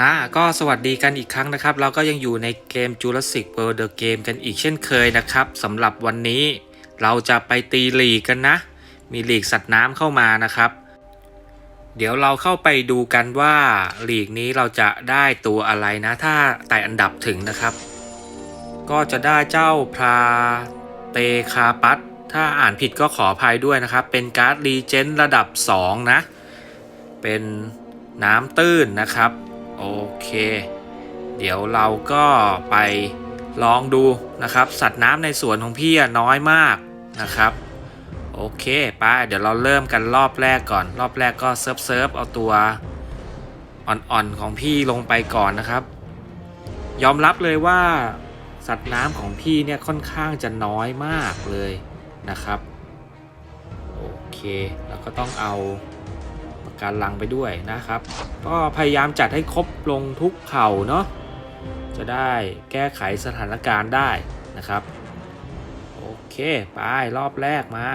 อ่าก็สวัสดีกันอีกครั้งนะครับ เราก็ยังอยู่ในเกม Jurassic World The Game กันอีกเช่นเคยนะครับสำหรับวันนี้ เราจะไปตีลีกกันนะ มีลีกสัตว์น้ำเข้ามานะครับ เดี๋ยวเราเข้าไปดูกันว่าลีกนี้เราจะได้ตัวอะไรนะ ถ้าไต่อันดับถึงนะครับ ก็จะได้เจ้าพราเตคาปัส ถ้าอ่านผิดก็ขออภัยด้วยนะครับ เป็นการ์ดรีเจนระดับ 2 นะ เป็นน้ำตื้นนะครับ โอเค เดี๋ยวเราก็ไปลองดูนะครับ สัตว์น้ำในสวนของพี่น้อยมากนะครับ โอเคไปเดี๋ยวเราเริ่มกันรอบแรกก่อน รอบแรกก็เซิร์ฟเซิร์ฟเอาตัวอ่อนๆของพี่ลงไปก่อนนะครับ ยอมรับเลยว่าสัตว์น้ำของพี่เนี่ยค่อนข้างจะน้อยมากเลย นะครับโอเคแล้วก็ต้องเอาปากการลังไปด้วยนะครับ ก็พยายามจัดให้ครบลงทุกเผ่าเนาะจะได้แก้ไขสถานการณ์ได้นะครับโอเคไปรอบแรกมา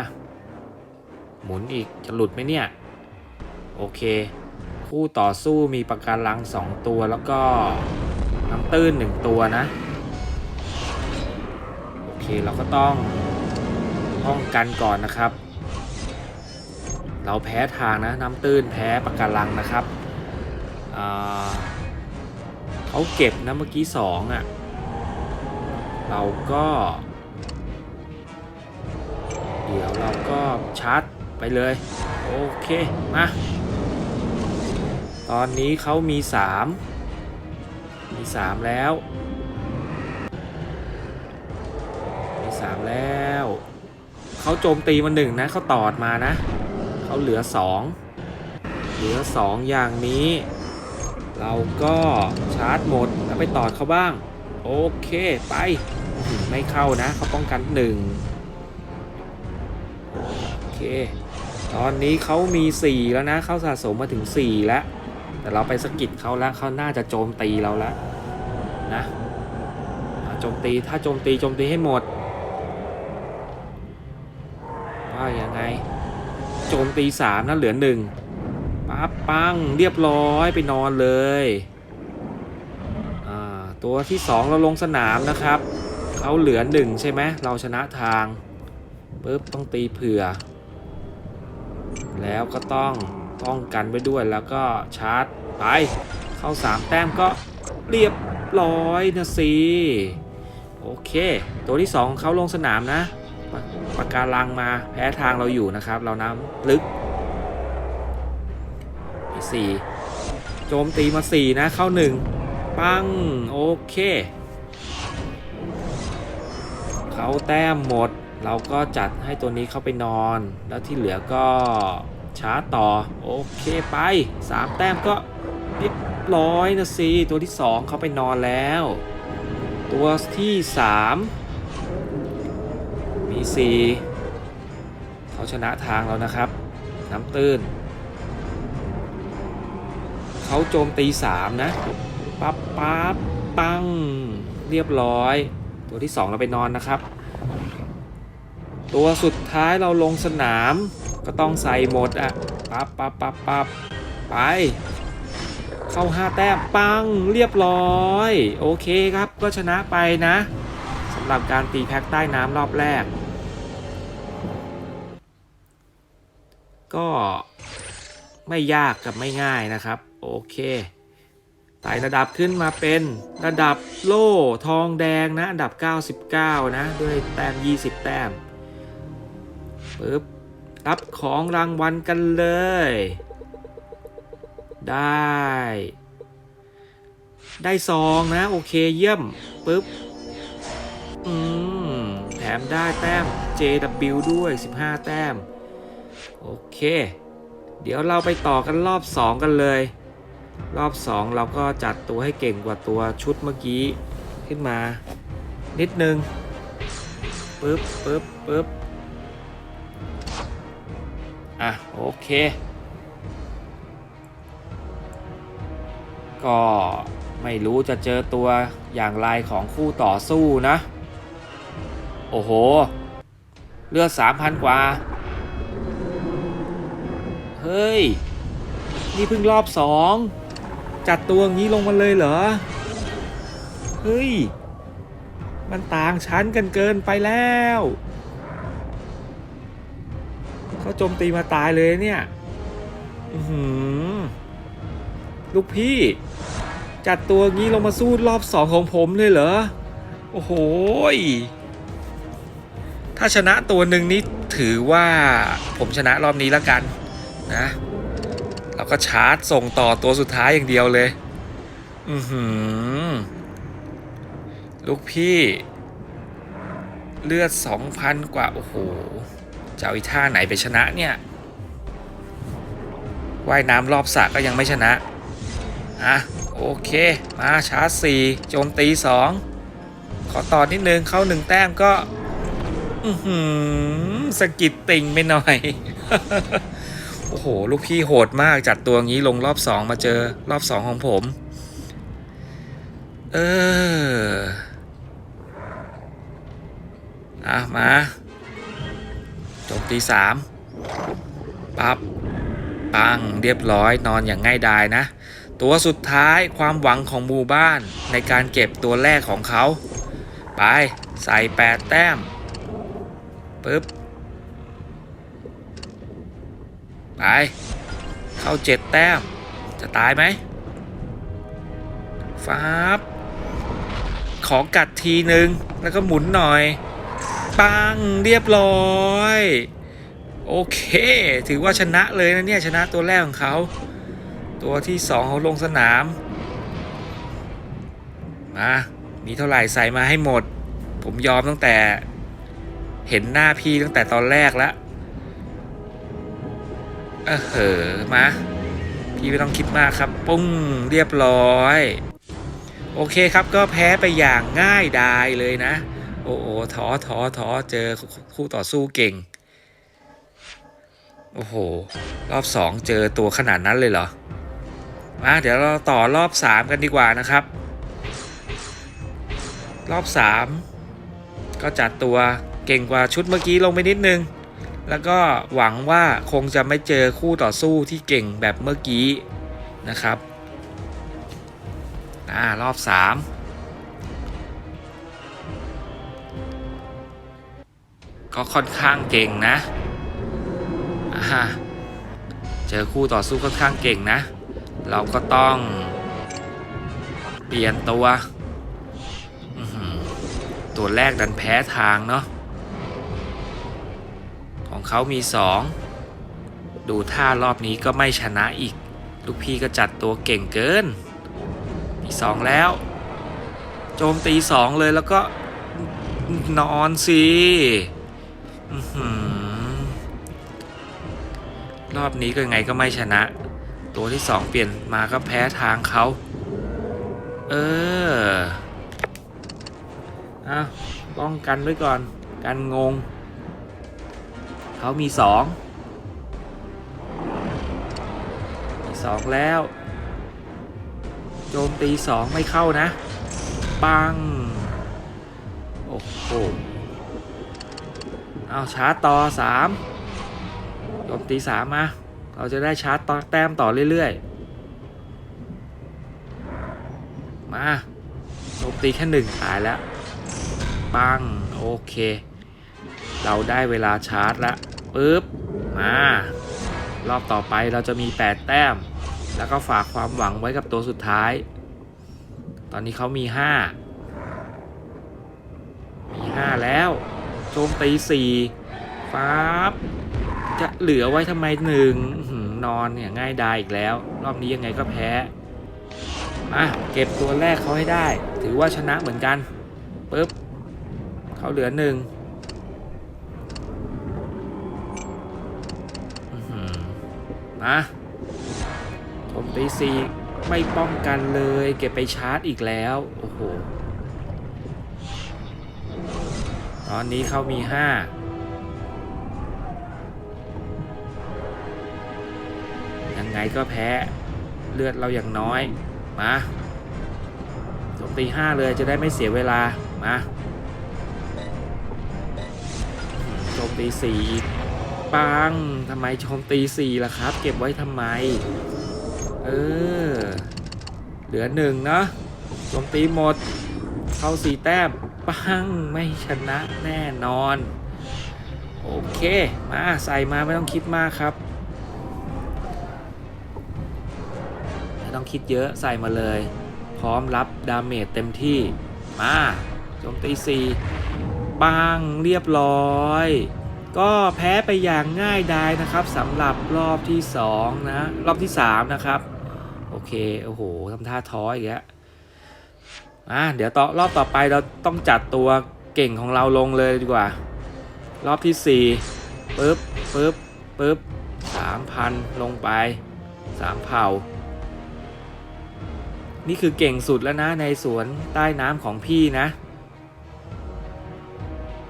หมุนอีกจะหลุดไหมเนี่ยโอเค คู่ต่อสู้มีปากการลัง 2 ตัวแล้วก็น้ำตื้น 1 ตัวนะ โอเคเราก็ต้อง ป้องกันก่อนนะครับ เราแพ้ทางนะน้ำตื้นแพ้ปากการังนะครับเขาเก็บนะเมื่อกี้สองอะเราก็ เดี๋ยวเราก็ชาร์จไปเลย โอเค มา ตอนนี้เขามี3มี3แล้ว มี3แล้ว เขาโจมตีมาหนึ่งนะเขาตอดมานะ เขาเหลือ2เหลือ2อย่างนี้ เราก็ชาร์จหมดแล้วไปตอดเขาบ้าง โอเคไปไม่เข้านะเขาป้องกัน1โอเค ตอนนี้เขามี 4 แล้วนะเขาสะสมมาถึง 4 แล้ว แต่เราไปสกิดเขาแล้วเขาน่าจะโจมตีเราแล้วนะโจมตีถ้าโจมตีโจมตีให้หมด ว่า ยังไง โจมตีสามนะเหลือหนึ่งปั๊บปังเรียบร้อยไปนอนเลยตัวที่สองเราลงสนามนะครับเขาเหลือหนึ่งใช่ไหมเราชนะทางปุ๊บต้องตีเผื่อ แล้วก็ต้องป้องกันไปด้วยแล้วก็ชาร์จไป เข้าสามแต้มก็เรียบร้อยนะสิโอเค ตัวที่สองเขาลงสนามนะ ปะปาการังมา แพ้ทางเราอยู่นะครับ เราน้ำลึกมีสี่โจมตีมาสี่นะ เข้าหนึ่งปัง โอเค เขาแต้มหมด เราก็จัดให้ตัวนี้เข้าไปนอน แล้วที่เหลือก็ชาร์จต่อ โอเคไปสามแต้มก็เรียบร้อยนะสิ ตัวที่สองเขาไปนอนแล้ว ตัวที่สาม มีสี่เขาชนะทางแล้วนะครับ น้ำตื้น เขาโจมตีสามนะ ปั๊บปั๊บปัง เรียบร้อย ตัวที่สองเราไปนอนนะครับ ตัวสุดท้ายเราลงสนาม ก็ต้องใส่หมดอะปั๊บปั๊บปั๊บปั๊บไป เข้าห้าแต้มปัง เรียบร้อย โอเคครับ ก็ชนะไปนะสำหรับการตีแพ็คใต้น้ำรอบแรก ก็ไม่ยากกับไม่ง่ายนะครับ โอเคไต่ระดับขึ้นมาเป็นระดับโล่ทองแดงนะอันดับ 99 นะ ด้วยแต้ม 20 แต้มปึ๊บรับของรางวัลกันเลย ได้ ได้ซองนะ โอเคเยี่ยมปึ๊บอืมแถมได้แต้ม JW ด้วย 15 แต้ม โอเค เดี๋ยวเราไปต่อกันรอบ 2 กันเลย รอบ 2 เราก็จัดตัวให้เก่งกว่าตัวชุดเมื่อกี้ขึ้นมา นิดนึงปึ๊บปึ๊บปึ๊บอะ โอเค ก็ไม่รู้จะเจอตัวอย่างไรของคู่ต่อสู้นะ โอ้โห เลือดสามพันกว่า เฮ้ย นี่เพิ่งรอบสอง จัดตัวงี้ลงมาเลยเหรอ เฮ้ย มันต่างชั้นกันเกินไปแล้ว เขาโจมตีมาตายเลยเนี่ย อือหือลูกพี่ จัดตัวงี้ลงมาสู้รอบสองของผมเลยเหรอ โอ้โหถ้าชนะตัวหนึ่งนี่ถือว่าผมชนะรอบนี้แล้วกัน นะเราก็ชาร์จส่งต่อตัวสุดท้ายอย่างเดียวเลย อือหือ ลูกพี่ เลือดสองพันกว่า โอ้โหจะเอาอีท่าไหนไปชนะเนี่ยว่ายน้ำรอบสระก็ยังไม่ชนะ อะ โอเค มาชาร์จสี่โจมตีสองขอต่อนิดนึงเข้าหนึ่งแต้มก็ อือหือสกิดติ่งไปหน่อย โอ้โห ลูกพี่โหดมากจัดตัวงี้ลงรอบสองมาเจอรอบสองของผม เอออะมาโจมตีสามปับ๊บปังเรียบร้อยนอนอย่างง่ายดายนะ ตัวสุดท้ายความหวังของหมู่บ้านในการเก็บตัวแรกของเขา ไป ใส่แปดแต้มปึ๊บ ไป เข้าเจ็ดแต้ม จะตายไหมฟ้าบขอกัดทีหนึ่งแล้วก็หมุนหน่อย ปังเรียบร้อย โอเค ถือว่าชนะเลยนะเนี่ย ชนะตัวแรกของเขา ตัวที่สองเขาลงสนาม มา มีเท่าไหร่ใส่มาให้หมด ผมยอมตั้งแต่ เห็นหน้าพี่ตั้งแต่ตอนแรกแล้ว เออเหอะมา พี่ไม่ต้องคิดมากครับ ปุ้งเรียบร้อย โอเคครับก็แพ้ไปอย่างง่ายดายเลยนะ โอ้โหท้อท้อท้อเจอคู่ต่อสู้เก่ง โอ้โห รอบสองเจอตัวขนาดนั้นเลยเหรอ มาเดี๋ยวเราต่อรอบสามกันดีกว่านะครับ รอบสามก็จัดตัวเก่งกว่าชุดเมื่อกี้ลงไปนิดนึง แล้วก็หวังว่าคงจะไม่เจอคู่ต่อสู้ที่เก่งแบบเมื่อกี้นะครับอ่ารอบสามก็ค่อนข้างเก่งนะอ่าเจอคู่ต่อสู้ค่อนข้างเก่งนะ เราก็ต้องเปลี่ยนตัว ตัวแรกดันแพ้ทางเนาะ ของเขามีสองดูท่ารอบนี้ก็ไม่ชนะอีก ลูกพี่ก็จัดตัวเก่งเกิน มีสองแล้ว โจมตีสองเลยแล้วก็นอนสิรอบนี้ก็ยังไงก็ไม่ชนะ ตัวที่สองเปลี่ยนมาก็แพ้ทางเขา เอออะป้องกันไว้ก่อน กันงง เขามีสองมีสองแล้ว โจมตีสองไม่เข้านะ ปัง โอ้โห เอาชาร์จต่อสามโจมตีสามมา เราจะได้ชาร์จต่อแต้มต่อเรื่อยๆ มาโจมตีแค่หนึ่งตายแล้ว ปัง โอเค เราได้เวลาชาร์จแล้ว ปึ๊บมารอบต่อไปเราจะมี 8 แต้ม แล้วก็ฝากความหวังไว้กับตัวสุดท้าย ตอนนี้เขามี 5 มี 5 แล้วโจมตี4ฟ้าบจะเหลือไว้ทำไมหนึ่งนอนเนี่ยง่ายดายอีกแล้ว รอบนี้ยังไงก็แพ้มาเก็บตัวแรกเขาให้ได้ ถือว่าชนะเหมือนกันปึ๊บเขาเหลือหนึ่งอื้อหือ มาผมตีซีไม่ป้องกันเลย เก็บไปชาร์จอีกแล้ว โอ้โห ตอนนี้เขามีห้ายังไงก็แพ้เลือดเราอย่างน้อย มาโจมตีห้าเลยจะได้ไม่เสียเวลา มาโจมมตีสี่อีก ปังทำไมโจมตีสี่ล่ะครับ เก็บไว้ทำไม เออ เหลือหนึ่งเนาะโจมตีหมด เข้าสี่แต้ม ปัง ไม่ชนะแน่นอน โอเค มาใส่มาไม่ต้องคิดมากครับไม่ต้องคิดเยอะใส่มาเลย พร้อมรับดาเมจเต็มที่ มาโจมตีสี่ปังเรียบร้อย ก็แพ้ไปอย่างง่ายดายนะครับสำหรับรอบที่2นะรอบที่3นะครับโอเคโอ้โหทำท่าท้ออีกแล้วอะเดี๋ยวต่อรอบต่อไปเราต้องจัดตัวเก่งของเราลงเลยดีกว่า รอบที่4ปึ๊บปึ๊บปึ๊บ3,000ลงไป3เผ่า นี่คือเก่งสุดแล้วนะในสวนใต้น้ำของพี่นะ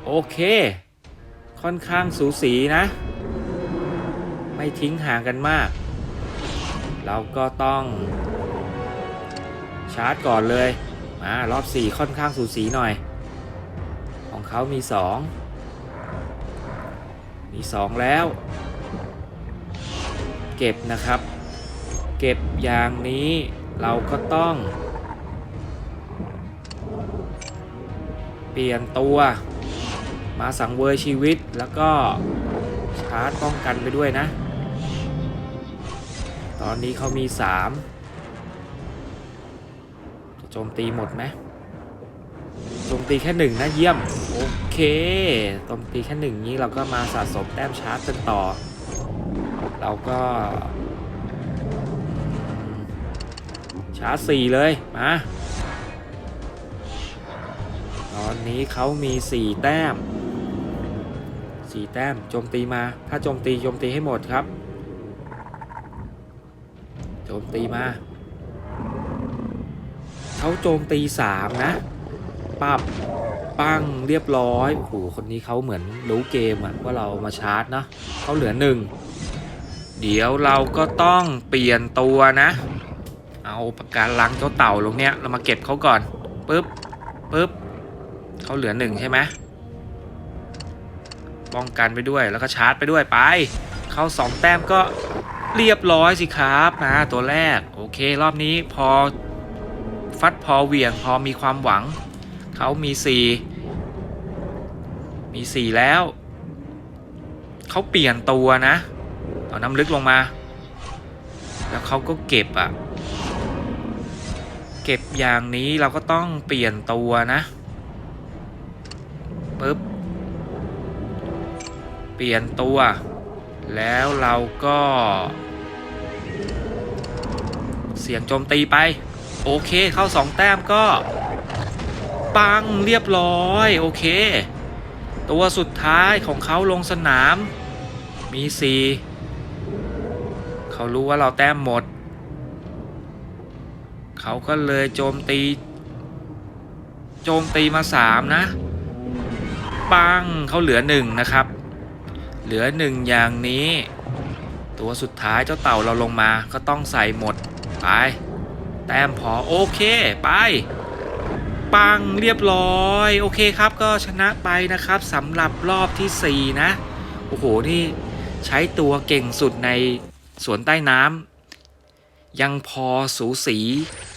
โอเค ค่อนข้างสูสีนะ ไม่ทิ้งห่างกันมาก เราก็ต้องชาร์จก่อนเลย มารอบ 4 ค่อนข้างสูสีหน่อย ของเขามี 2 มี 2 แล้ว เก็บนะครับ เก็บอย่างนี้เราก็ต้อง เปลี่ยนตัว มาสังเวยชีวิตแล้วก็ชาร์จป้องกันไปด้วยนะ ตอนนี้เขามี 3 จะโจมตีหมดไหมโจมตีแค่หนึ่งนะเยี่ยม โอเคโจมตีแค่หนึ่งนี้เราก็มาสะสมแต้มชาร์จกันต่อ เราก็ ชาร์จสี่เลย มา ตอนนี้เขามีสี่แต้ม สี่แต้มโจมตีมา ถ้าโจมตีโจมตีให้หมดครับ โจมตีมาเขาโจมตีสามนะปับปั้งเรียบร้อยโอ้โหคนนี้เขาเหมือนรู้เกมอะว่าเรามาชาร์จนะเขาเหลือหนึ่งเดี๋ยวเราก็ต้องเปลี่ยนตัวนะ เอาปากกาลังเจ้าเต่าลงเนี้ยเรามาเก็บเขาก่อนปึ๊บปึ๊บเขาเหลือหนึ่งใช่ไหม ป้องกันไปด้วยแล้วก็ชาร์จไปด้วยไป เข้าสองแต้มก็เรียบร้อยสิครับนะตัวแรก โอเค รอบนี้พอฟัดพอเหวี่ยงพอมีความหวัง เขามีสี่มีสี่แล้ว เขาเปลี่ยนตัวนะเอาน้ำลึกลงมา แล้วเขาก็เก็บอะเก็บอย่างนี้เราก็ต้องเปลี่ยนตัวนะปึ๊บ ลี่ยนตัว แล้วเราก็ เสียงโจมตีไป โอเคเข้าสองแต้มก็ ปังเรียบร้อย โอเค ตัวสุดท้ายของเขาลงสนาม มีสีเขารู้ว่าเราแต้มหมด เขาก็เลยโจมตี โจมตีมาสามนะปังเขาเหลือหนึ่งนะครับ เหลือหนึ่งอย่างนี้ ตัวสุดท้ายเจ้าเต่าเราลงมาก็ต้องใส่หมด ไป แต้มพอโอเค ไป ปังเรียบร้อย โอเคครับก็ชนะไปนะครับสำหรับรอบที่ 4 นะ โอ้โห นี่ใช้ตัวเก่งสุดในสวนใต้น้ำยังพอสูสี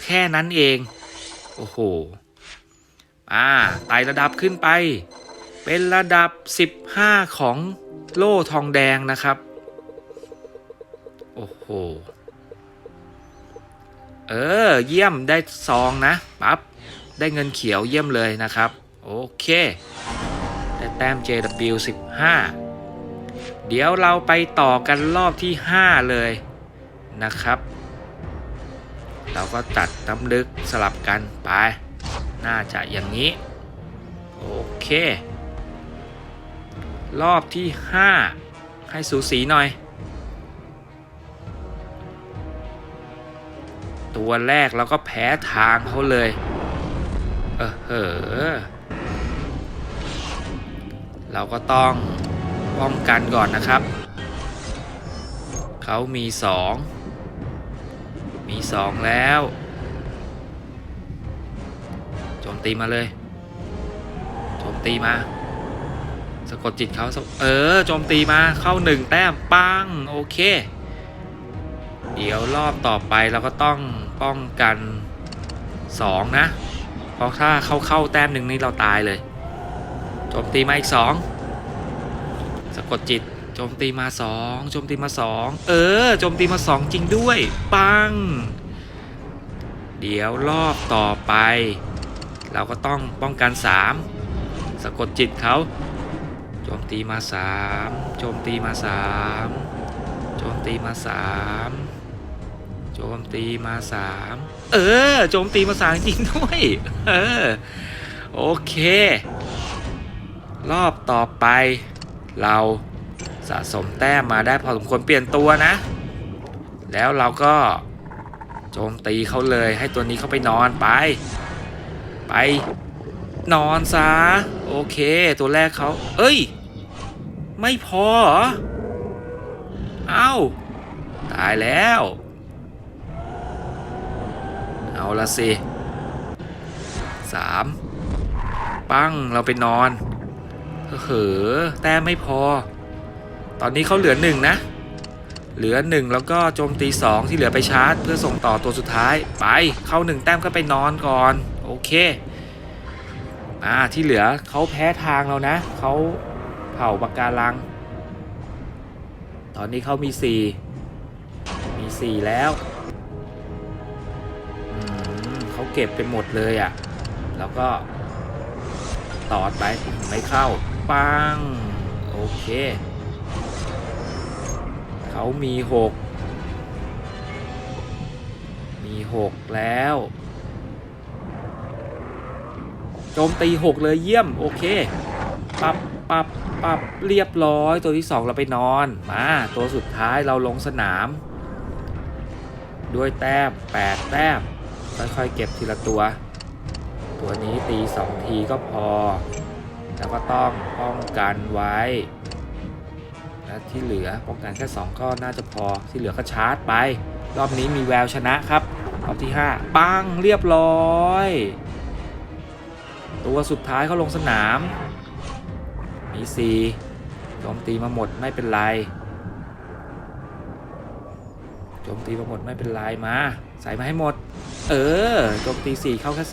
แค่นั้นเอง โอ้โหอ่าไต่ระดับขึ้นไป เป็นระดับ 15 ของ โล่ทองแดงนะครับ โอ้โห เออ เยี่ยมได้ซองนะปั๊บได้เงินเขียวเยี่ยมเลยนะครับ โอเค ได้แต้ม JW 15 เดี๋ยวเราไปต่อกันรอบที่ 5 เลยนะครับ เราก็ตัดน้ำลึกสลับกันไป น่าจะอย่างนี้ โอเค รอบที่ 5 ให้สูสีหน่อย ตัวแรกเราก็แพ้ทางเขาเลย เออเหอเราก็ต้องป้องกันก่อนนะครับ เขามีสองมีสองแล้วโจมตีมาเลยโจมตีมาะกดจิตเขาสะเออโจมตีมาเข้าหนึ่งแต้มปังโอเค เดี๋ยวรอบต่อไปเราก็ต้องป้องกันสองนะ เพราะถ้าเข้าเข้าแต้มหนึ่งนี่เราตายเลยโจมตีมาอีกสองสะกดจิตโจมตีมาสองโจมตีมาสองเออโจมตีมาสองจริงด้วยปัง เดี๋ยวรอบต่อไป เราก็ต้องป้องกันสามสะกดจิตเขา ตีมาสามโจมตีมาสามโจมตีมาสามโจมตีมาสามเออ โจมตีมาสามจริงด้วย เออ โอเค รอบต่อไป เราสะสมแต้มมาได้พอสมควรเปลี่ยนตัวนะ แล้วเราก็โจมตีเขาเลยให้ตัวนี้เขาไปนอนไป ไปนอนซะ โอเค ตัวแรกเขาเอ้ย ไม่พอเหรอเอ้า ตายแล้ว เอาละสิสามปั้งเราไปนอนเฮ้อแต้มไม่พอ ตอนนี้เขาเหลือหนึ่งนะ เหลือหนึ่งแล้วก็โจมตีสองที่เหลือไปชาร์จ เพื่อส่งต่อตัวสุดท้ายไปเข้าหนึ่งแต้มก็ไปนอนก่อน โอเคอ่าที่เหลือเขาแพ้ทางเรานะเขา เผาปากการัง ตอนนี้เขามีสี่มีสี่แล้วเขาเก็บไปหมดเลยอะ่ะ แล้วก็ตอดไปไม่เข้า ปัง โอเคเขามีหกมีหกแล้วโจมตีหกเลยเยี่ยม โอเค ปั๊บ ปับปับเรียบร้อย ตัวที่สองเราไปนอน มา ตัวสุดท้ายเราลงสนาม ด้วยแต้มแปดแต้ม ค่อยๆ เก็บทีละตัว ตัวนี้ตีสองทีก็พอ แล้วก็ต้องป้องกันไว้ และที่เหลือป้องกันแค่ 2 ก็น่าจะพอ ที่เหลือก็ชาร์จไป รอบนี้มีแววชนะครับ รอบที่ 5 ปังเรียบร้อย ตัวสุดท้ายเขาลงสนาม มี4โจมตีมาหมดไม่เป็นไรโจมตีมาหมดไม่เป็นไรมาใส่มาให้หมด เออโจมตี4เข้าแค่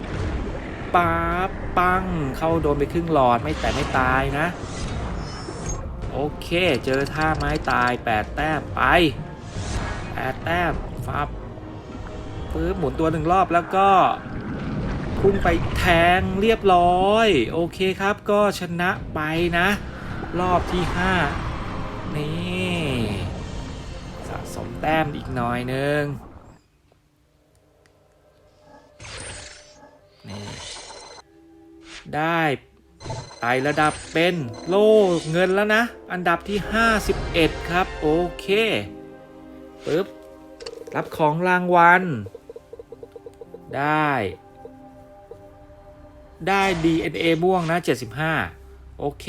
2ป๊าปังเข้าโดนไปครึ่งหลอดไม่แต่ไม่ตายนะ โอเคเจอท่าไม้ตาย 8 แต้มไป 8 แต้มฟับปึ๊บหมุนตัวหนึ่งรอบแล้วก็ พุ่งไปแทงเรียบร้อย โอเคครับก็ชนะไปนะ รอบที่ 5 นี่สะสมแต้มอีกหน่อยนึงนี่ได้ไต่ระดับเป็นโล่เงินแล้วนะ อันดับที่ 51 ครับ โอเคปึ๊บรับของรางวัลได้ ได้ DNA ม่วงนะ 75 โอเค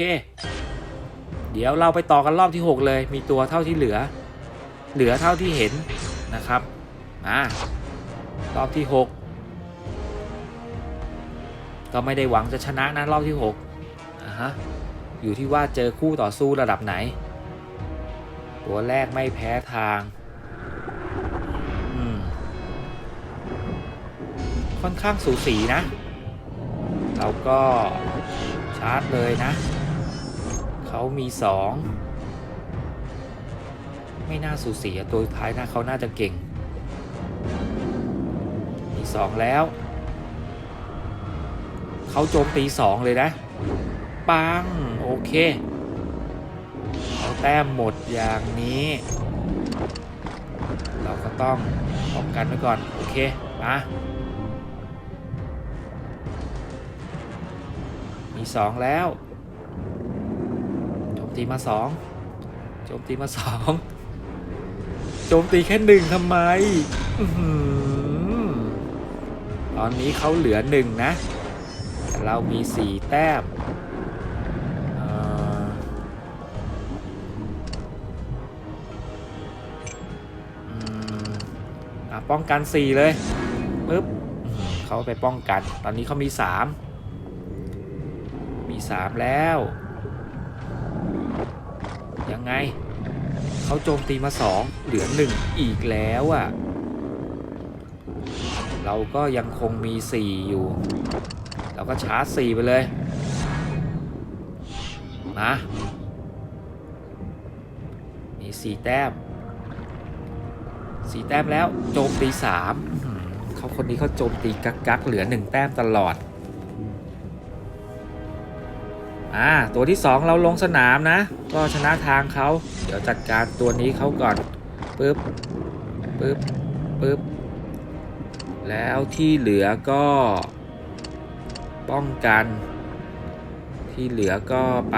เดี๋ยวเราไปต่อกันรอบที่ 6 เลย มีตัวเท่าที่เหลือ เหลือเท่าที่เห็นนะครับ มารอบที่ 6 ก็ไม่ได้หวังจะชนะนะรอบที่6อะฮะ อยู่ที่ว่าเจอคู่ต่อสู้ระดับไหน ตัวแรกไม่แพ้ทางค่อนข้างสูสีนะ เราก็ชาร์จเลยนะ เขามีสองไม่น่าสูสีตัวท้ายนะเขาน่าจะเก่ง มีสองแล้ว เขาโจมตีสองเลยนะ ปัง โอเคเอาแต้มหมดอย่างนี้ เราก็ต้องป้องกันไว้ก่อน โอเค มา มีสองแล้วโจมตีมาสองโจมตีมาสองโจมตีแค่หนึ่งทำไมตอนนี้เขาเหลือหนึ่งนะ แต่เรามีสี่แต้มป้องกันสี่เลยปึ๊บเขาไปป้องกัน ตอนนี้เขามีสามมีสามแล้ว ยังไง เขาโจมตีมาสองเหลือหนึ่งอีกแล้วอะ่ะ เราก็ยังคงมีสี่อยู่ เราก็ชาร์จสี่ไปเลย มา มีสี่แต้มสี่แต้มแล้ว โจมตีสามเขาคนนี้เขาโจมตีกักกักๆเหลือหนึ่งแต้มตลอด อ่าตัวที่สองเราลงสนามนะ ก็ชนะทางเขาเดี๋ยวจัดการตัวนี้เขาก่อนปึ๊บปึ๊บปึ๊บแล้วที่เหลือก็ป้องกัน ที่เหลือก็ไป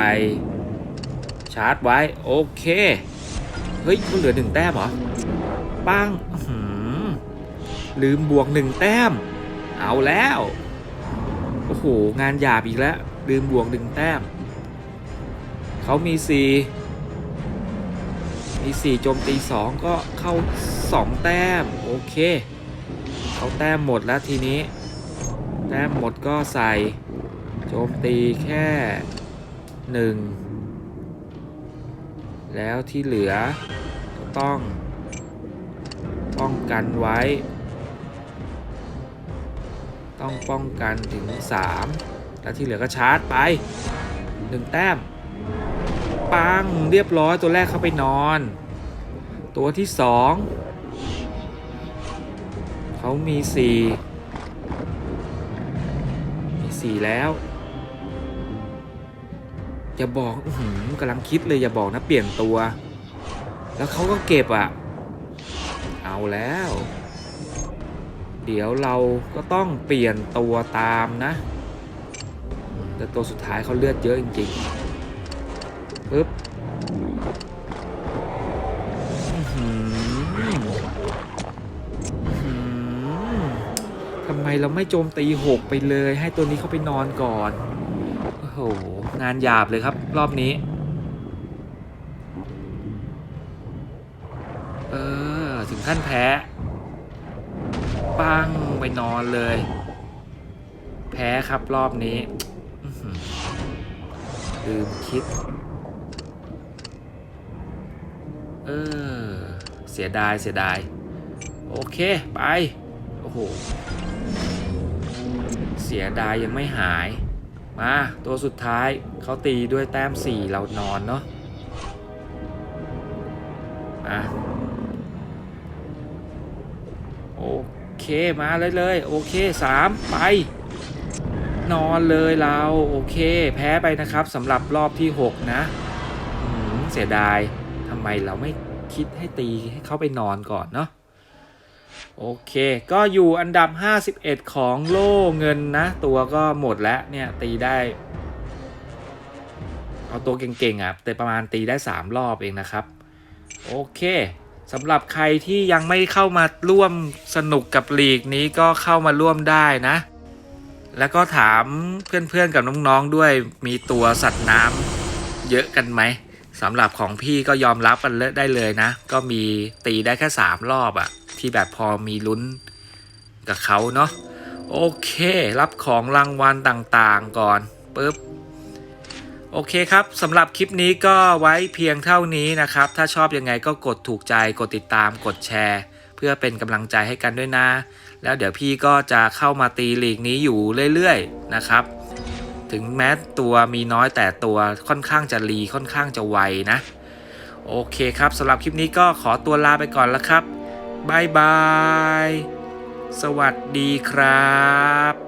ชาร์จไว้โอเค เฮ้ยเขาเหลือหนึ่งแต้มเหรอปังลืมบวกหนึ่งแต้ม เอาแล้ว โอ้โห งานหยาบอีกแล้ว ลืมบวกหนึ่งแต้ม เขามีสี่มีสี่โจมตีสองก็เข้าสองแต้ม โอเค เขาแต้มหมดแล้วทีนี้ แต้มหมดก็ใส่ โจมตีแค่หนึ่งแล้วที่เหลือก็ต้องป้องกันไว้ ต้องป้องกันถึง 3 แล้วที่เหลือก็ชาร์จไป1แต้ม ปังเรียบร้อยตัวแรกเข้าไปนอน ตัวที่2เขามี4มี4แล้ว อย่าบอกอืกำลังคิดเลยอย่าบอกนะเปลี่ยนตัว แล้วเขาก็เก็บอะ เอาแล้ว เดี๋ยวเราก็ต้องเปลี่ยนตัวตามนะ ต่ตัวสุดท้ายเขาเลือดเยอะจริงๆปึ๊บทำไมเราไม่โจมตีหกไปเลยให้ตัวนี้เขาไปนอนก่อน โอ้โห งานหยาบเลยครับ รอบนี้ เออ ถึงขั้นแพ้ปังไปนอนเลย แพ้ครับรอบนี้ ลืมคิด เออ เสียดาย เสียดาย โอเค ไป โอ้โห เสียดายยังไม่หาย มา ตัวสุดท้ายเขาตีด้วยแต้มสี่เรานอนเนาะมาโอเค มาเลยเลย โอเคสามไป นอนเลยเราโอเค แพ้ไปนะครับสำหรับรอบที่ 6 นะเสียดายทำไมเราไม่คิดให้ตีให้เขาไปนอนก่อนเนาะโอเค ก็อยู่อันดับ 51 ของโล่เงินนะ ตัวก็หมดแล้วเนี่ยตีได้ เอาตัวเก่งๆอะแต่ประมาณตีได้ 3 รอบเองนะครับ โอเคสำหรับใครที่ยังไม่เข้ามาร่วมสนุกกับลีกนี้ก็เข้ามาร่วมได้นะ แล้วก็ถามเพื่อนๆกับน้องๆด้วยมีตัวสัตว์น้ำเยอะกันไหมสำหรับของพี่ก็ยอมรับกันเลได้เลยนะ ก็มีตีได้แค่3รอบอะที่แบบพอมีลุ้นกับเขาเนาะโอเค รับของรางวัลต่างๆก่อนปึ๊บโอเคครับสำหรับคลิปนี้ก็ไว้เพียงเท่านี้นะครับ ถ้าชอบยังไงก็กดถูกใจกดติดตามกดแชร์ เพื่อเป็นกำลังใจให้กันด้วยนะ แล้วเดี๋ยวพี่ก็จะเข้ามาตีลีกนี้อยู่เรื่อยๆนะครับ ถึงแม้ตัวมีน้อยแต่ตัวค่อนข้างจะรีค่อนข้างจะไวนะ โอเคครับสำหรับคลิปนี้ก็ขอตัวลาไปก่อนแล้วครับบายบาย สวัสดีครับ